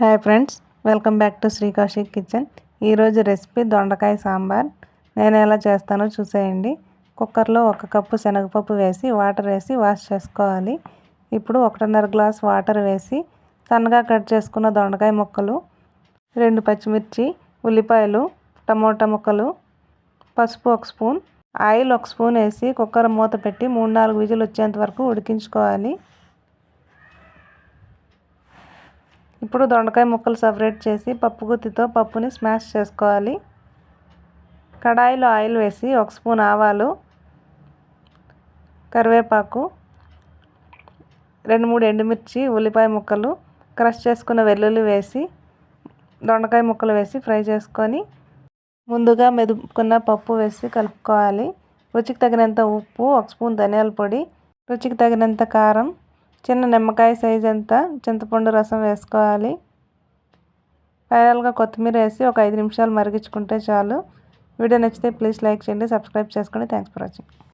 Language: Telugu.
Hi friends welcome back to Sri Kaushik kitchen ఈరోజు రెసిపీ దొండకాయ సాంబార్. నేను ఎలా చేస్తానో చూసేయండి. కుక్కర్లో ఒక కప్పు శనగపప్పు వేసి వాటర్ వేసి వాష్ చేసుకోవాలి. ఇప్పుడు ఒకటిన్నర గ్లాస్ వాటర్ వేసి సన్నగా కట్ చేసుకున్న దొండకాయ ముక్కలు రెండు పచ్చిమిర్చి ఉల్లిపాయలు టమోటా ముక్కలు పసుపు ఒక స్పూన్ ఆయిల్ ఒక స్పూన్ వేసి కుక్కర్ మూత పెట్టి మూడు నాలుగు విజులు వచ్చేంత వరకు ఉడికించుకోవాలి. ఇప్పుడు దొండకాయ ముక్కలు సపరేట్ చేసి పప్పు గుత్తితో పప్పుని స్మాష్ చేసుకోవాలి. కడాయిలో ఆయిల్ వేసి ఒక స్పూన్ ఆవాలు కరివేపాకు రెండు మూడు ఎండుమిర్చి ఉల్లిపాయ ముక్కలు క్రష్ చేసుకున్న వెల్లుల్లి వేసి దొండకాయ ముక్కలు వేసి ఫ్రై చేసుకొని ముందుగా మెదుపుకున్న పప్పు వేసి కలుపుకోవాలి. రుచికి తగినంత ఉప్పు ఒక స్పూన్ ధనియాల పొడి రుచికి తగినంత కారం చిన్న నిమ్మకాయ సైజ్ అంత చింతపండు రసం వేసుకోవాలి. ఫైనల్గా కొత్తిమీర వేసి ఒక ఐదు నిమిషాలు మరిగించుకుంటే చాలు. వీడియో నచ్చితే ప్లీజ్ లైక్ చేయండి సబ్స్క్రైబ్ చేసుకోండి థ్యాంక్స్ ఫర్ వాచింగ్